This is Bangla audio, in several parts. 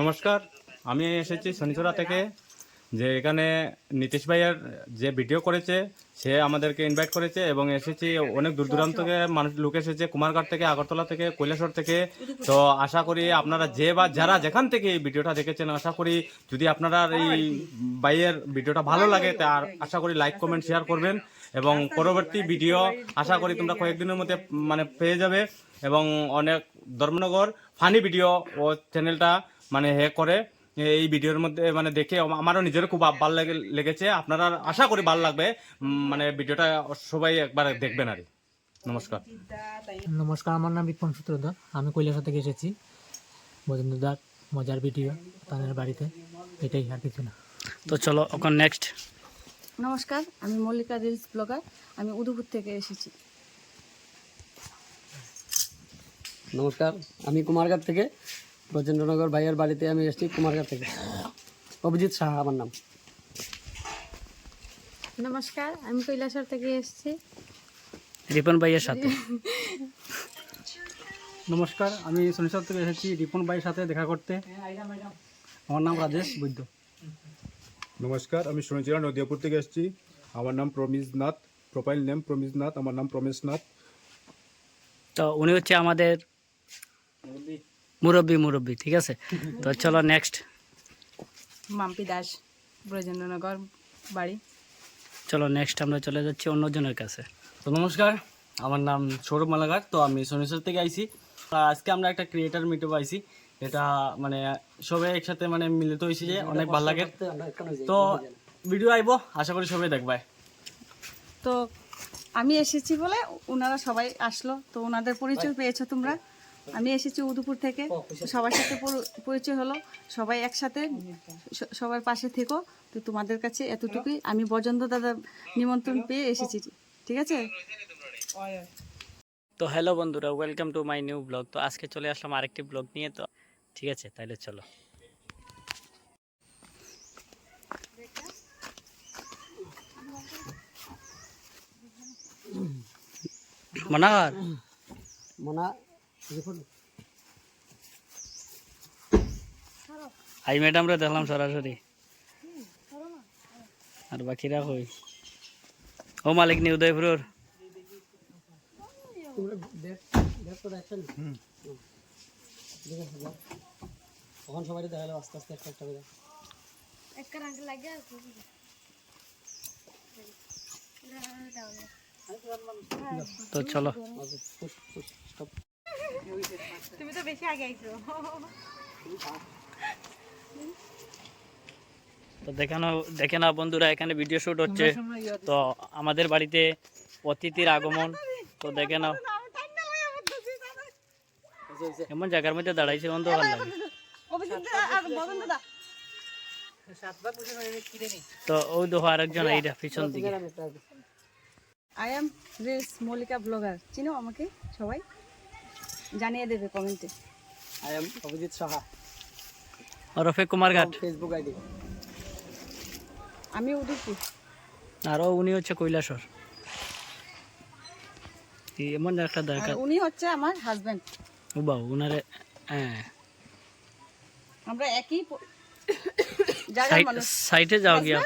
নমস্কার, আমি এসেছি শনিচরা থেকে, যে এখানে নীতিশ ভাইয়ের যে ভিডিও করেছে, সে আমাদেরকে ইনভাইট করেছে এবং এসেছি অনেক দূর দূরান্ত থেকে মানুষ, লোক এসেছে, কুমারঘাট থেকে, আগরতলা থেকে, কৈলাসর থেকে। তো আশা করি আপনারা যে বা যারা যেখান থেকে এই ভিডিওটা দেখেছেন, আশা করি যদি আপনারা এই ভাইয়ের ভিডিওটা ভালো লাগে তার আশা করি লাইক কমেন্ট শেয়ার করবেন এবং পরবর্তী ভিডিও আশা করি তোমরা কয়েকদিনের মধ্যে মানে পেয়ে যাবে এবং অনেক ধর্মনগর ফানি ভিডিও ও চ্যানেলটা মানে হে করে এই ভিডিওর মধ্যে মানে দেখে আমারও নিজেরও খুব ভালো লেগে লেগেছে। আপনারা আশা করি ভালো লাগবে। মানে ভিডিওটা সবাই একবার দেখবেন আর নমস্কার। নমস্কার আমার নাম বিপন সূত্রধর। আমি কৈলাসা থেকে এসেছি। বজেন্দ্র বজেন্দ্রদার মজার ভিডিও তাদের বাড়িতে। এটাই আর কিছু না। তো চলো ওখানে নেক্সট নমস্কার আমি মল্লিকা রিলস ব্লগার আমি উদুপুর থেকে এসেছি। নমস্কার আমি কুমারঘাট থেকে। ব্রজেন্দ্রনগর ভাইয়ের বাড়িতে আমি এসেছি কুমারঘাট থেকে। অভিজিৎ সাহা আমার নাম। নমস্কার আমি কৈলাসর থেকে এসেছি। রিপন ভাইয়ের সাথে। নমস্কার আমি শনিশ্বর থেকে এসেছি রিপন ভাইয়ের সাথে দেখা করতে। আমার নাম রাজেশ বৈদ্য। নমস্কার আমি শনিচিরা নদিয়াপুর থেকে এসেছি। আমার নাম promise Nath profile name promise Nath আমার নাম প্রমেশ নাথ। তো উনি হচ্ছে আমাদের মুরব্বী মুরব্বী ঠিক আছে? তো চলো নেক্সট মাম্পি দাস ব্রজেন্দ্রনগর বাড়ি। চলো নেক্সট আমরা চলে যাচ্ছি অন্যজনের কাছে। তো নমস্কার আমার নাম সৌরভ মালাকার তো আমি শনিশ্বর থেকে আইছি। আজকে আমরা একটা ক্রিয়েটার মিটে পাইছি এটা মানে সবাই একসাথে মানে মিলিত হয়েছি যে অনেক ভালো লাগে। তো ভিডিও আইবো আশা করি সবাই দেখবাই তো আমি এসেছি বলে ওনারা সবাই আসলো তো ওনাদের পরিচয় পেয়েছ তোমরা? আমি এসেছি উদুপুর থেকে। সবার সাথে পরিচয় হলো। সবাই একসাথে সবার পাশে থেকো। তো তোমাদের কাছে এতটুকুই। আমি বজন্ত দাদা নিমন্ত্রণ পেয়ে এসেছি। ঠিক আছে? তো হ্যালো বন্ধুরা welcome to my new vlog. তো আজকে চলে আসলাম আরেকটি ব্লগ নিয়ে তো ঠিক আছে তাহলে চলো। মনার? মনা আই ম্যাডামরা দেখলাম সরাসরি। আর বাকিরা কই? ও মালিক নি উদয়পুরের। তখন সবাই দেখাল আস্তে আস্তে একটা একটা করে। তো চলো। তুমি তো বেশি আগে আইছো। তো দেখানো দেখে না বন্ধুরা এখানে ভিডিও শুট হচ্ছে। তো আমাদের বাড়িতে অতিথির আগমন তো দেখে নাও। এমন জায়গার মধ্যে দাঁড়াইছে বন্ধু ভালো লাগে। তো ওই দেখো আরেকজন এইটা পিছন দিকে। I am reels Mallika vlogger চিনো আমাকে সবাই? জানিয়ে দেবে কমেন্টে। আই এম অভিজিৎ সাহা ওরফে কুমারঘাট ফেসবুক আইডি আমি উদয়পুর। আরও উনি হচ্ছে কৈলাসর। এই এমন একটা দরকার। উনি হচ্ছে আমার হাজবেন্ড ও বাবু উনারে হ্যাঁ। আমরা একই জায়গার মানুষ। সাইডে যাও গিয়া।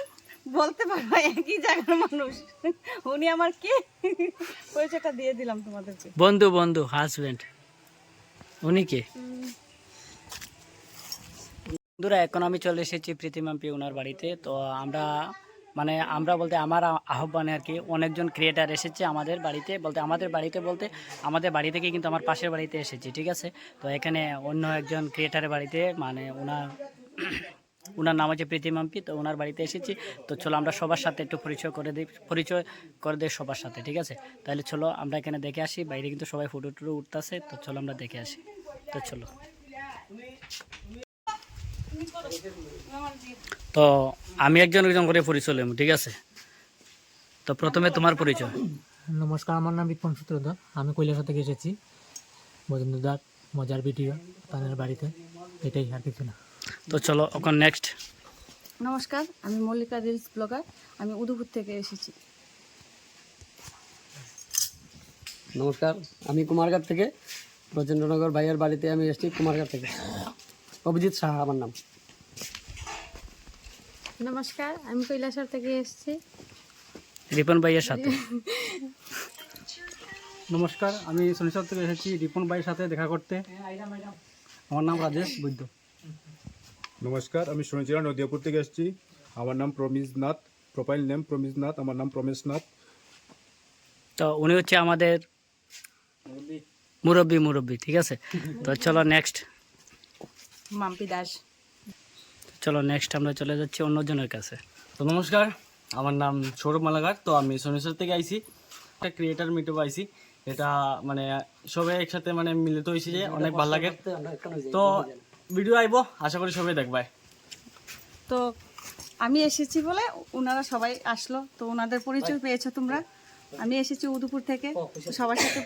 বলতে পারব একই জায়গার মানুষ। উনি আমার কে? পরিচয়টা দিয়ে দিলাম তোমাদেরকে। বন্ধু বন্ধু হাজবেন্ড উনি কে? বন্ধুরা, এখন আমি চলে এসেছি প্রীতিমাম্পি ওনার বাড়িতে। তো আমরা মানে আমরা বলতে আমার আহ্বানে আর কি অনেকজন ক্রিয়েটার এসেছে আমাদের বাড়িতে। বলতে আমাদের বাড়িতে বলতে আমাদের বাড়ি থেকে কিন্তু আমার পাশের বাড়িতে এসেছি, ঠিক আছে? তো এখানে অন্য একজন ক্রিয়েটারের বাড়িতে মানে ওনার ওনার নাম হচ্ছে প্রীতিমাম্পি তো ওনার বাড়িতে এসেছি। তো চলো আমরা সবার সাথে একটু পরিচয় করে দিই, পরিচয় করে দিই সবার সাথে, ঠিক আছে? তাহলে চলো আমরা এখানে দেখে আসি, বাইরে কিন্তু সবাই ফটো টুটো উঠতেছে, তো চলো আমরা দেখে আসি। তো চলো। তো আমি একজন একজন করে পরিচয় নেব ঠিক আছে? তো প্রথমে তোমার পরিচয়। নমস্কার আমার নাম বিপন সূত্রধর। আমি কৈলাসা থেকে এসেছি। বজেন্দ্রদার মজার ভিডিও তাদের বাড়িতে। এটাই আর কিছু না। তো চলো ওখানে নেক্সট নমস্কার আমি মল্লিকা রিলস ব্লগার আমি উদয়পুর থেকে এসেছি। নমস্কার আমি কুমারঘাট থেকে। ব্রজেন্দ্রনগর ভাইয়ের বাড়িতে আমি এসেছি কুমারঘাট থেকে। অভিজিৎ সাহা আমার নাম। নমস্কার আমি কৈলাসর থেকে এসেছি। রিপন ভাইয়ের সাথে। নমস্কার আমি শনিশ্বর থেকে এসেছি রিপন ভাইয়ের সাথে দেখা করতে। আমার নাম রাজেশ বৈদ্য। নমস্কার আমি শনিচরা নদিয়াপুর থেকে এসেছি। আমার নাম promise Nath profile name promise Nath আমার নাম প্রমেশ নাথ। তো উনি হচ্ছে আমাদের মুরব্বী মুরব্বী ঠিক আছে? তো চলো নেক্সট মাম্পি দাস। চলো নেক্সট আমরা চলে যাচ্ছি অন্যজনের কাছে। তো নমস্কার আমার নাম সৌরভ মালাকার তো আমি সোনেশ্বর থেকে আইছি। একটা ক্রিয়েটার মিটআপ আইছি। এটা মানে সবাই একসাথে মানে মিলিত হয়েছে যে অনেক ভালো লাগে। তো ভিডিও আইবো আশা করি সবাই দেখবাই তো আমি এসেছি বলে ওনারা সবাই আসলো। তো ওনাদের পরিচয় পেয়েছ তোমরা? আমি এসেছি উদুপুর থেকে। সবার সাথে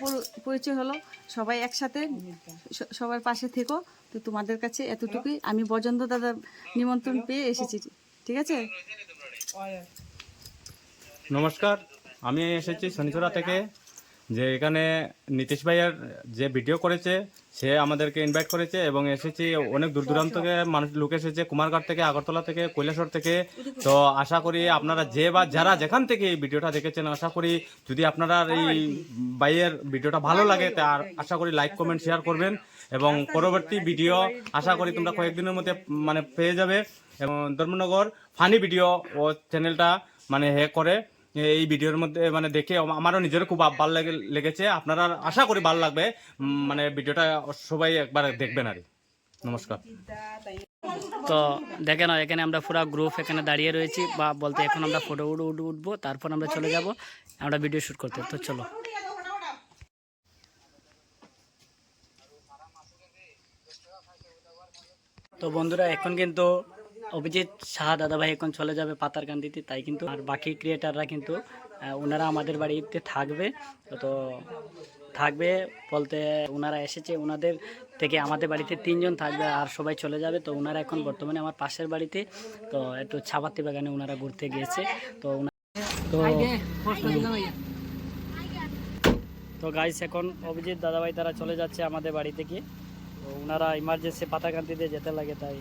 পরিচয় হলো। সবাই একসাথে সবার পাশে থেকো। তো তোমাদের কাছে এতটুকুই। আমি বজন্ত দাদা নিমন্ত্রণ পেয়ে এসেছি। ঠিক আছে? নমস্কার। আমি এসেছি শনিচরা থেকে। যে এখানে নীতিশ ভাইয়ার যে ভিডিও করেছে সে আমাদেরকে ইনভাইট করেছে এবং এসেছি। অনেক দূর দূরান্ত থেকে মানুষ লোক এসেছে, কুমারঘাট থেকে, আগরতলা থেকে, কৈলাসর থেকে। তো আশা করি আপনারা যে বা যারা যেখান থেকে এই ভিডিওটা দেখেছেন, আশা করি যদি আপনারা এই বাইয়ের ভিডিওটা ভালো লাগে তার আশা করি লাইক কমেন্ট শেয়ার করবেন। এবং পরবর্তী ভিডিও আশা করি তোমরা কয়েকদিনের মধ্যে মানে পেয়ে যাবে। এবং ধর্মনগর ফানি ভিডিও ও চ্যানেলটা মানে হে করে। এই ভিডিওর মধ্যে মানে দেখে আমারও নিজেরও খুব ভালো লেগে লেগেছে। আপনারা আশা করি ভালো লাগবে। মানে ভিডিওটা সবাই একবার দেখবেন আর নমস্কার। তো দেখে নাও এখানে আমরা পুরো গ্রুপ এখানে দাঁড়িয়ে রয়েছি বা বলতে এখন আমরা ফটো উঠ উঠ উঠবো, তারপর আমরা চলে যাব, আমরা ভিডিও শ্যুট করতে। তো চলো। তো বন্ধুরা, এখন কিন্তু অভিজিৎ শাহ দাদাভাই এখন চলে যাবে পাতারকান্দিতে তাই কিন্তু আর বাকি ক্রিয়েটাররা কিন্তু ওনারা আমাদের বাড়িতে থাকবে। তো থাকবে বলতে ওনারা এসেছে, ওনাদের থেকে আমাদের বাড়িতে তিনজন থাকবে আর সবাই চলে যাবে। তো ওনারা এখন বর্তমানে আমার পাশের বাড়িতে, তো একটু ছাপাতি বাগানে ওনারা ঘুরতে গিয়েছে। তো তো তো গাইস এখন অভিজিৎ দাদাভাই তারা চলে যাচ্ছে আমাদের বাড়ি থেকে। তো ওনারা ইমার্জেন্সি পাতাকান্তিতে যেতে লাগে, তাই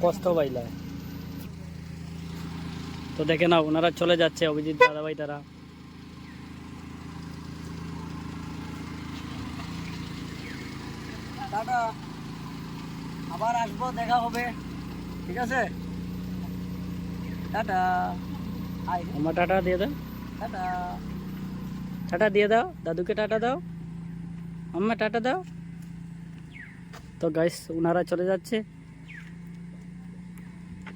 কষ্ট পাইলা তো দেখে না ওনারা চলে যাচ্ছে অভিজিৎ দাদাভাই তারা। টাটা। আবার আসব দেখা হবে। ঠিক আছে? টাটা। আই আমার টাটা দিয়ে দাও। টাটা। টাটা দিয়ে দাও। দাদুকে টাটা দাও। আম্মা টাটা দাও। তো গাইস ওনারা চলে যাচ্ছে।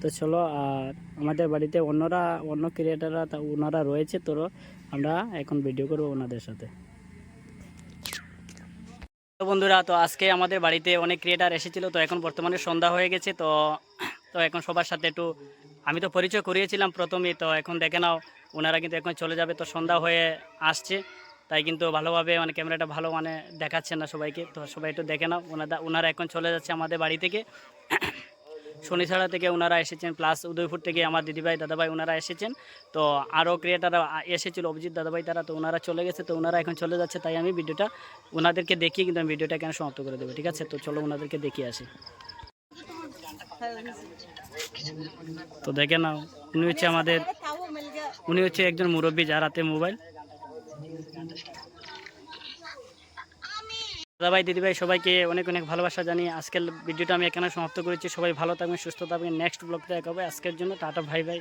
তো চলো, আর আমাদের বাড়িতে অন্যরা, অন্য ক্রিয়েটাররা তা ওনারা রয়েছে তো আমরা এখন ভিডিও করব ওনাদের সাথে। তো বন্ধুরা, তো আজকে আমাদের বাড়িতে অনেক ক্রিয়েটার এসেছিল, তো এখন বর্তমানে সন্ধ্যা হয়ে গেছে, তো তো এখন সবার সাথে একটু, আমি তো পরিচয় করিয়েছিলাম প্রথমেই, তো এখন দেখে নাও ওনারা কিন্তু এখন চলে যাবে, তো সন্ধ্যা হয়ে আসছে। তাই কিন্তু ভালোভাবে মানে ক্যামেরাটা ভালো মানে দেখাচ্ছে না সবাইকে। তো সবাই একটু দেখে নাও ওনারা ওনারা এখন চলে যাচ্ছে আমাদের বাড়ি থেকে। শনিছাড়া থেকে ওনারা এসেছেন প্লাস উদয়পুর থেকে আমার দিদিভাই, দাদাভাই ওনারা এসেছেন। তো আরও ক্রিয়েটাররা এসেছিল, অভিজিৎ দাদাভাই, তারা তো ওনারা চলে গেছে, তো ওনারা এখন চলে যাচ্ছে, তাই আমি ভিডিওটা ওনাদেরকে দেখিয়ে কিন্তু আমি ভিডিওটা এখানে সমাপ্ত করে দেবো, ঠিক আছে? তো চলো ওনাদেরকে দেখিয়ে আসি। তো দেখে নাও, উনি হচ্ছে আমাদের উনি হচ্ছে একজন মুরব্বী, যার হাতে মোবাইল। দাদাভাই, দিদিভাই, সবাইকে অনেক অনেক ভালোবাসা জানি আজকের ভিডিওটা আমি এখানে সমাপ্ত করেছি। সবাই ভালো থাকবেন, সুস্থ থাকবেন। নেক্সট ব্লগটা দেখাবো আজকের জন্য টাটা ভাই ভাই